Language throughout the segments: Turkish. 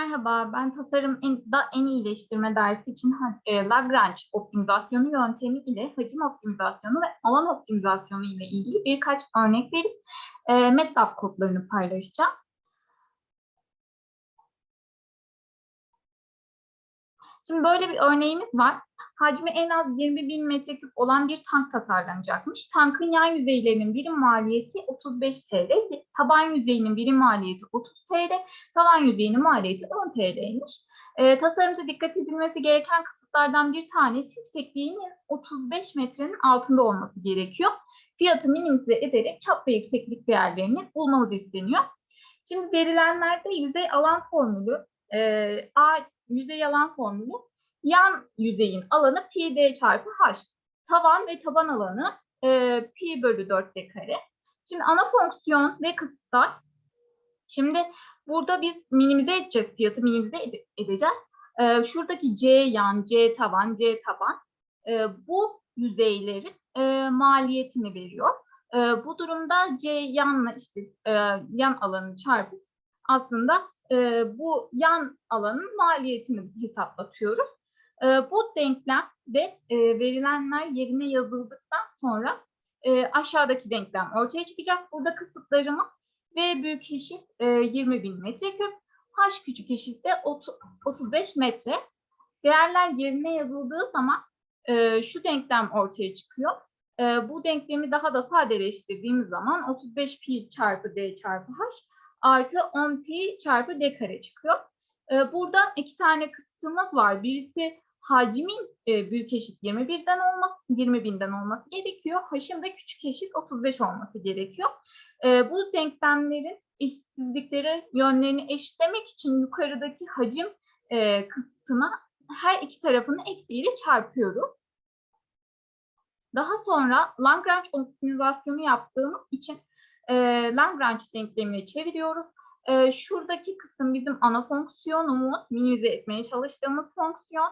Merhaba, ben tasarım en, da en iyileştirme dersi için e, Lagrange optimizasyonu yöntemi ile hacim optimizasyonu ve alan optimizasyonu ile ilgili birkaç örnek verip e, MATLAB kodlarını paylaşacağım. Şimdi böyle bir örneğimiz var. Hacmi en az 20 bin metreküp olan bir tank tasarlanacakmış. Tankın yan yüzeylerinin birim maliyeti 35 TL, taban yüzeyinin birim maliyeti 30 TL, tavan yüzeyinin maliyeti 10 TL'ymiş. E, tasarımda dikkat edilmesi gereken kısıtlardan bir tanesi yüksekliğinin 35 metrenin altında olması gerekiyor. Fiyatı minimize ederek çap ve yükseklik değerlerini bulmamız isteniyor. Şimdi verilenlerde yüzey alan formülü, e, A yüzey alan formülü yan yüzeyin alanı pi d çarpı h. Tavan ve taban alanı e, pi bölü 4 d kare. Şimdi ana fonksiyon ve kısıtlar. Şimdi burada biz minimize edeceğiz, fiyatı minimize ede- edeceğiz. E, şuradaki c yan, c taban, c taban e, bu yüzeylerin e, maliyetini veriyor. E, bu durumda c yanla işte e, yan alanı çarpıp aslında e, bu yan alanın maliyetini hesaplatıyoruz. E, bu denklemde e, verilenler yerine yazıldıktan sonra e, aşağıdaki denklem ortaya çıkacak. Burada kısıtlarımız V büyük eşit e, 20 bin metreküp, H küçük eşit de 30 35 metre. Değerler yerine yazıldığı zaman e, şu denklem ortaya çıkıyor. E, bu denklemi daha da sadeleştirdiğimiz zaman 35 pi çarpı d çarpı h artı 10 pi çarpı d kare çıkıyor. E, burada iki tane kısıtımız var. Birisi hacmin e, büyük eşit 21'den olması, 20 binden olması gerekiyor. H'ın da küçük eşit 35 olması gerekiyor. E, bu denklemlerin eşitsizlikleri yönlerini eşitlemek için yukarıdaki hacim e, kısıtına her iki tarafını eksiğiyle çarpıyoruz. Daha sonra Lagrange optimizasyonu yaptığımız için e, Lagrange denklemini çeviriyoruz. E, şuradaki kısım bizim ana fonksiyonumuz, minimize etmeye çalıştığımız fonksiyon,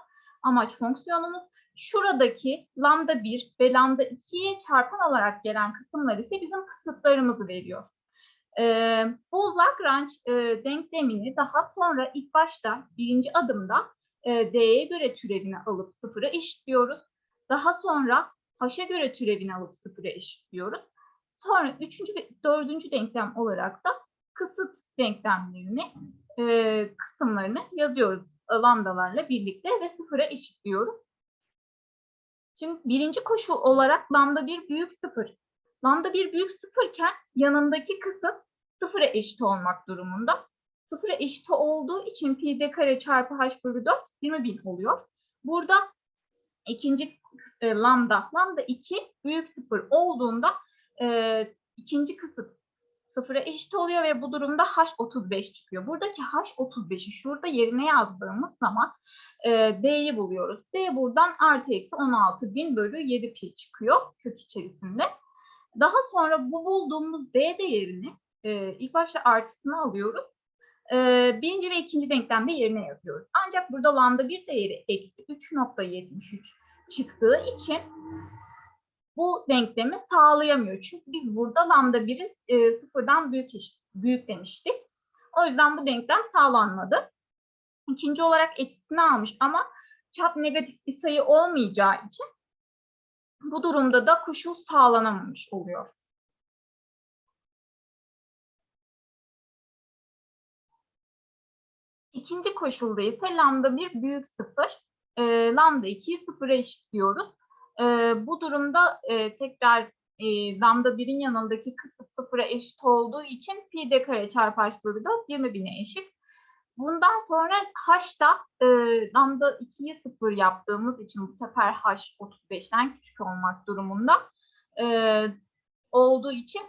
amaç fonksiyonumuz. Şuradaki lambda 1 ve lambda 2'ye çarpan olarak gelen kısımlar ise bizim kısıtlarımızı veriyor. E, bu Lagrange e, denklemini daha sonra ilk başta birinci adımda e, D'ye göre türevini alıp sıfıra eşitliyoruz. Daha sonra H'a göre türevini alıp sıfıra eşitliyoruz. Sonra üçüncü ve dördüncü denklem olarak da kısıt denklemlerini, e, kısımlarını yazıyoruz lambdalarla birlikte ve sıfıra eşitliyoruz. Şimdi birinci koşul olarak lambda bir büyük sıfır. Lambda bir büyük sıfırken yanındaki kısım sıfıra eşit olmak durumunda. Sıfıra eşit olduğu için pi d kare çarpı h bölü 4 20 bin oluyor. Burada ikinci e, lambda, lambda 2 büyük sıfır olduğunda e, ikinci kısıt sıfıra eşit oluyor ve bu durumda h 35 çıkıyor. Buradaki h 35'i şurada yerine yazdığımız zaman e, d'yi buluyoruz. d buradan artı eksi 16 bin bölü 7 pi çıkıyor kök içerisinde. Daha sonra bu bulduğumuz d değerini e, ilk başta artısını alıyoruz. E, birinci ve ikinci denklemde yerine yazıyoruz. Ancak burada lambda bir değeri eksi 3.73 çıktığı için bu denklemi sağlayamıyor. Çünkü biz burada lambda 1'i e, sıfırdan büyük büyük demiştik. O yüzden bu denklem sağlanmadı. İkinci olarak eksisini almış ama çap negatif bir sayı olmayacağı için bu durumda da koşul sağlanamamış oluyor. İkinci koşulda ise lambda 1 büyük sıfır, e, lambda 2'yi sıfıra eşitliyoruz. Bu durumda tekrar e, lambda 1'in yanındaki kısıt sıfıra eşit olduğu için pi d kare çarpı h bölü 4 20 bine eşit. Bundan sonra h'da e, lambda 2'yi sıfır yaptığımız için bu sefer h 35'ten küçük olmak durumunda olduğu için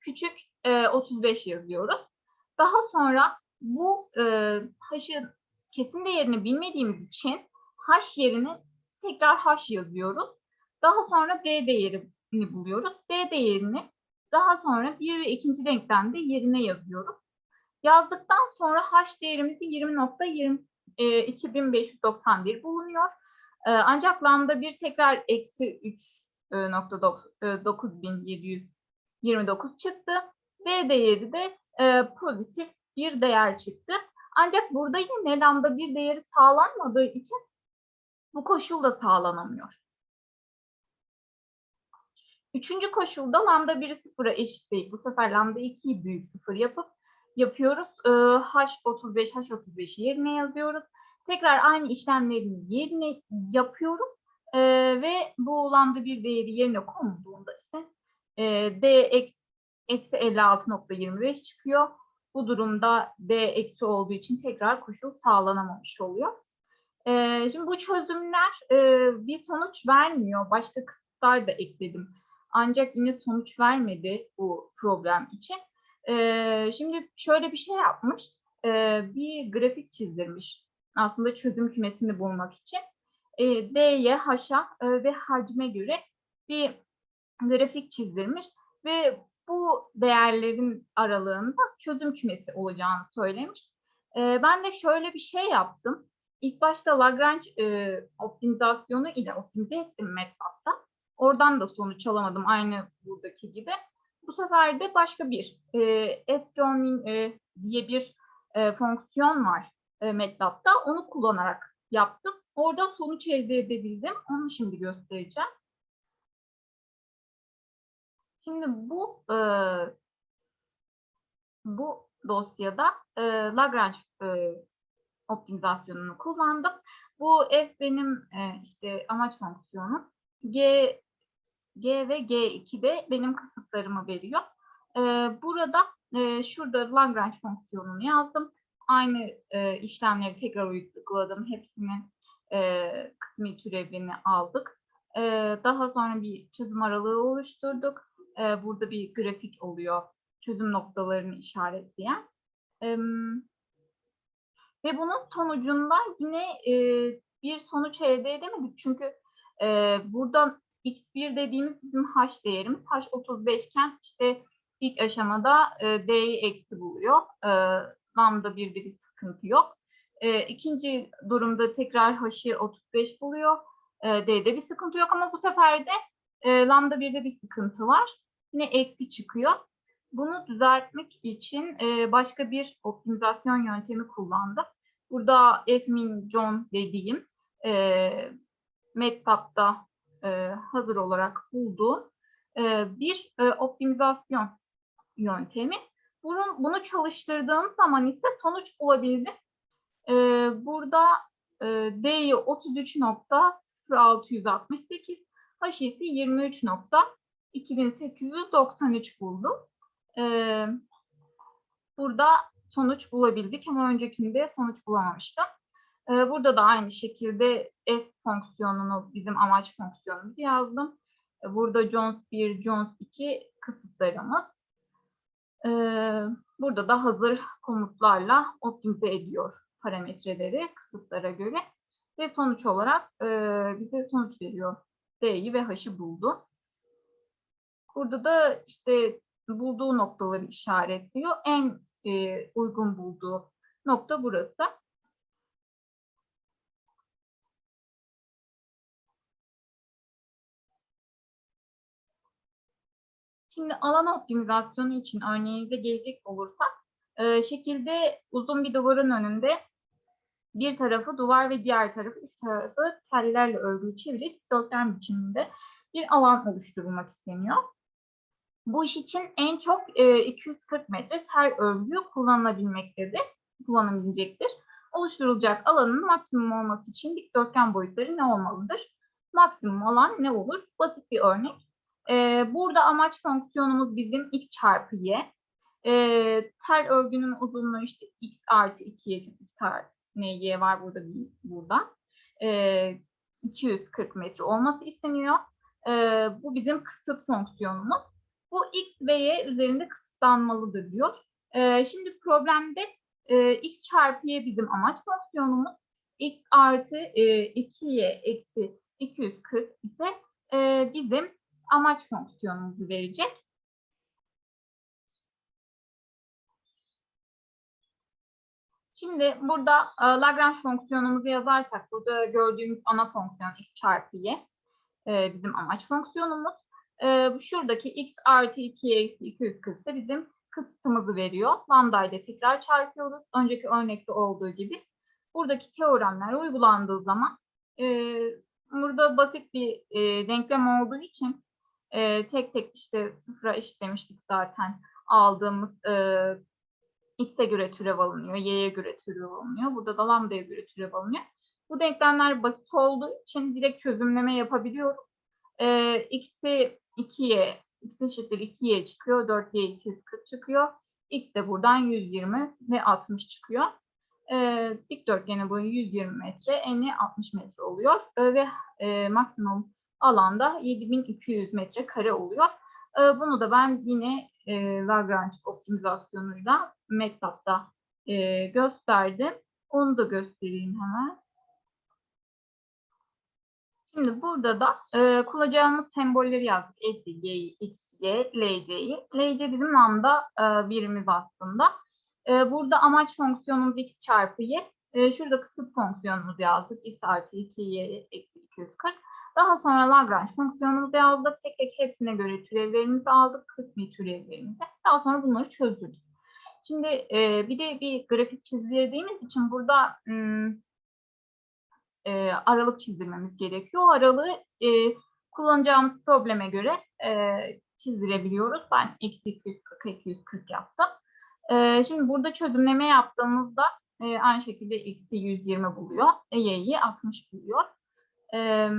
küçük e, 35 yazıyoruz. Daha sonra bu e, h'ın kesin değerini bilmediğimiz için h yerine tekrar h yazıyoruz. Daha sonra d değerini buluyoruz. D değerini daha sonra bir ve ikinci denklemde yerine yazıyoruz. Yazdıktan sonra h değerimizi 20.20 e, 2591 bulunuyor. E, ancak lambda bir tekrar eksi 3.9729 çıktı. D değeri de e, pozitif bir değer çıktı. Ancak burada yine lambda bir değeri sağlanmadığı için bu koşul da sağlanamıyor. Üçüncü koşulda lambda 1'i sıfıra eşitleyip bu sefer lambda 2'yi büyük sıfır yapıp yapıyoruz. Ee, H35, H35'i yerine yazıyoruz. Tekrar aynı işlemlerin yerine yapıyorum. Ee, ve bu lambda bir değeri yerine konulduğunda ise e, D eksi 56.25 çıkıyor. Bu durumda D eksi olduğu için tekrar koşul sağlanamamış oluyor. Şimdi bu çözümler e, bir sonuç vermiyor. Başka kısıtlar da ekledim. Ancak yine sonuç vermedi bu problem için. Şimdi şöyle bir şey yapmış. Bir grafik çizdirmiş. Aslında çözüm kümesini bulmak için. Ee, D'ye, H'a e, ve hacme göre bir grafik çizdirmiş. Ve bu değerlerin aralığında çözüm kümesi olacağını söylemiş. Ben de şöyle bir şey yaptım. İlk başta Lagrange e, optimizasyonu ile optimize ettim MATLAB'da. Oradan da sonuç alamadım aynı buradaki gibi. Bu sefer de başka bir e, fjoin e, diye bir e, fonksiyon var e, MATLAB'da. Onu kullanarak yaptım. Orada sonuç elde edebildim. Onu şimdi göstereceğim. Şimdi bu e, bu dosyada e, Lagrange e, optimizasyonunu kullandım. Bu f benim e, işte amaç fonksiyonum. G G ve G2 de benim kısıtlarımı veriyor. E, burada e, şurada Lagrange fonksiyonunu yazdım. Aynı e, işlemleri tekrar uyguladım. Hepsinin e, kısmi türevini aldık. E, daha sonra bir çözüm aralığı oluşturduk. E, burada bir grafik oluyor. Çözüm noktalarını işaretleyen. E, ve bunun sonucunda yine e, bir sonuç elde edemedik. Çünkü e, burada x1 dediğimiz bizim h değerimiz. h 35 iken işte ilk aşamada e, d'yi eksi buluyor. E, lambda 1'de bir sıkıntı yok. E, ikinci durumda tekrar h'ı 35 buluyor. E, d'de bir sıkıntı yok ama bu sefer de e, lambda 1'de bir sıkıntı var. Yine eksi çıkıyor. Bunu düzeltmek için e, başka bir optimizasyon yöntemi kullandım. Burada fmin john dediğim e, MATLAB'da e, hazır olarak bulduğum e, bir e, optimizasyon yöntemi. Bunu, bunu çalıştırdığım zaman ise sonuç bulabildim. E, burada e, D'yi 33.0668, H ise 23.2893 buldum. E, burada sonuç bulabildik ama öncekinde sonuç bulamamıştım. Ee, burada da aynı şekilde f fonksiyonunu bizim amaç fonksiyonumuzu yazdım. Ee, burada Jones 1, Jones 2 kısıtlarımız. Ee, burada da hazır komutlarla optimize ediyor parametreleri kısıtlara göre. Ve sonuç olarak e, bize sonuç veriyor. D'yi ve H'ı buldu. Burada da işte bulduğu noktaları işaretliyor. En e, uygun bulduğu nokta burası. Şimdi alan optimizasyonu için örneğinize gelecek olursak, e, şekilde uzun bir duvarın önünde bir tarafı duvar ve diğer tarafı üst tarafı tellerle örgülü çevirip dikdörtgen biçiminde bir alan oluşturulmak isteniyor. Bu iş için en çok e, 240 metre tel örgü kullanılabilmektedir, kullanılabilecektir. Oluşturulacak alanın maksimum olması için dikdörtgen boyutları ne olmalıdır? Maksimum alan ne olur? Basit bir örnek. E, burada amaç fonksiyonumuz bizim x çarpı y. E, tel örgünün uzunluğu işte x artı 2y çünkü tane y var burada burada. E, 240 metre olması isteniyor. E, bu bizim kısıt fonksiyonumuz. Bu x ve y üzerinde kısıtlanmalıdır diyor. E, şimdi problemde e, x çarpı y bizim amaç fonksiyonumuz. x artı e, 2y eksi 240 ise e, bizim amaç fonksiyonumuzu verecek. Şimdi burada e, Lagrange fonksiyonumuzu yazarsak burada gördüğümüz ana fonksiyon x çarpı y e, bizim amaç fonksiyonumuz. E, şuradaki x artı 2 eksi 240 ise bizim kısıtımızı veriyor. Lambda ile tekrar çarpıyoruz. Önceki örnekte olduğu gibi. Buradaki teoremler uygulandığı zaman e, burada basit bir e, denklem olduğu için e, tek tek işte sıfıra eşitlemiştik zaten aldığımız e, x'e göre türev alınıyor, y'ye göre türev alınıyor. Burada da lambda'ya göre türev alınıyor. Bu denklemler basit olduğu için direkt çözümleme yapabiliyorum. E, x'i 2'ye, x eşittir 2'ye çıkıyor, 4y 240 çıkıyor. x de buradan 120 ve 60 çıkıyor. E, dikdörtgenin boyu 120 metre, eni 60 metre oluyor e, ve e, maksimum alanda 7200 metre kare oluyor. E, bunu da ben yine e, Lagrange optimizasyonuyla MATLAB'da e, gösterdim. Onu da göstereyim hemen. Şimdi burada da e, kullanacağımız sembolleri yazdık. S, Y, X, Y, LC'yi. LC bizim lambda e, birimiz aslında. E, burada amaç fonksiyonumuz x çarpı y. E, şurada kısıt fonksiyonumuzu yazdık. x artı 2y eksi 240. Daha sonra Lagrange fonksiyonumuzu yazdık. Tek tek hepsine göre türevlerimizi aldık. Kısmi türevlerimizi. Daha sonra bunları çözdürdük. Şimdi e, bir de bir grafik çizdirdiğimiz için burada hmm, e, aralık çizdirmemiz gerekiyor. O aralığı e, kullanacağımız probleme göre e, çizdirebiliyoruz. Ben eksi 240, 240 yaptım. E, şimdi burada çözümleme yaptığımızda e, aynı şekilde x'i 120 buluyor. E, y'yi 60 buluyor. E,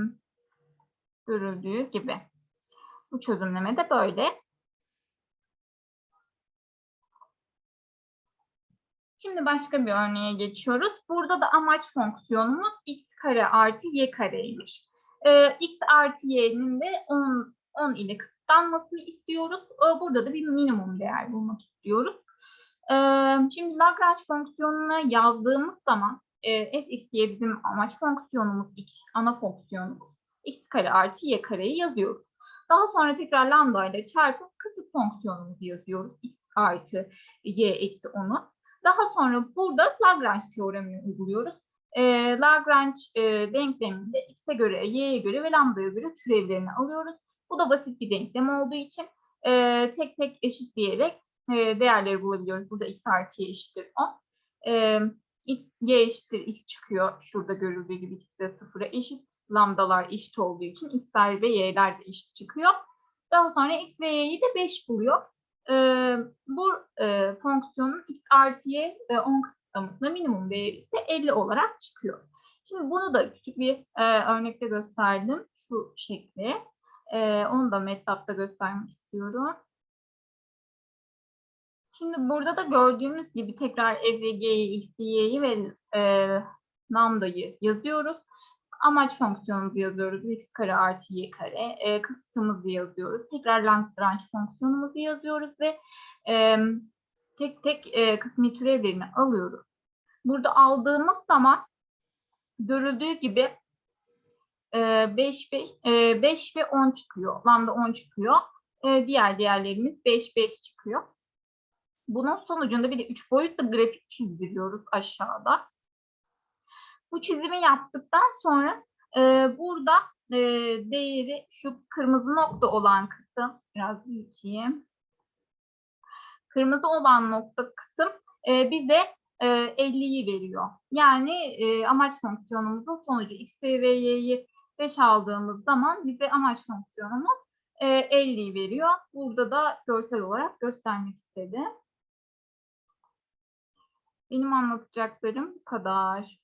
görüldüğü gibi. Bu çözümleme de böyle. Şimdi başka bir örneğe geçiyoruz. Burada da amaç fonksiyonumuz x kare artı y kareymiş. Ee, x artı y'nin de 10, 10 ile kısıtlanmasını istiyoruz. Ee, burada da bir minimum değer bulmak istiyoruz. Ee, şimdi Lagrange fonksiyonuna yazdığımız zaman e, f x y bizim amaç fonksiyonumuz, x, ana fonksiyonumuz. x kare artı y kareyi yazıyoruz. Daha sonra tekrar lambda ile çarpıp kısıt fonksiyonumuzu yazıyoruz. x artı y eksi 10'u. Daha sonra burada Lagrange teoremini uyguluyoruz. E, Lagrange e, denkleminde x'e göre, y'ye göre ve lambda'ya göre türevlerini alıyoruz. Bu da basit bir denklem olduğu için e, tek tek eşitleyerek e, değerleri bulabiliyoruz. Burada x artı y eşittir 10. E, x, y eşittir x çıkıyor. Şurada görüldüğü gibi x de sıfıra eşit. Lambdalar eşit olduğu için x'ler ve y'ler de eşit çıkıyor. Daha sonra x ve y'yi de 5 buluyor. E, bu e, fonksiyonun x artı y e, 10 kısıtlamasında minimum değeri ise 50 olarak çıkıyor. Şimdi bunu da küçük bir e, örnekte gösterdim. Şu şekli. E, onu da MATLAB'da göstermek istiyorum. Şimdi burada da gördüğümüz gibi tekrar f ve g'yi, x'i, y'yi ve e, lambda'yı yazıyoruz. Amaç fonksiyonumuzu yazıyoruz. x kare artı y kare. E, kısıtımızı yazıyoruz. Tekrar Lagrange fonksiyonumuzu yazıyoruz ve e, tek tek e, kısmi türevlerini alıyoruz. Burada aldığımız zaman görüldüğü gibi e, 5, 5, e, 5 ve 10 çıkıyor. Lambda 10 çıkıyor. E, diğer değerlerimiz 5, 5 çıkıyor. Bunun sonucunda bir de 3 boyutlu grafik çizdiriyoruz aşağıda. Bu çizimi yaptıktan sonra e, burada e, değeri şu kırmızı nokta olan kısım biraz büyüteyim. Kırmızı olan nokta kısım e, bize e, 50'yi veriyor. Yani e, amaç fonksiyonumuzun sonucu x ve y'yi 5 aldığımız zaman bize amaç fonksiyonumuz e, 50'yi veriyor. Burada da görsel olarak göstermek istedim. Benim anlatacaklarım bu kadar.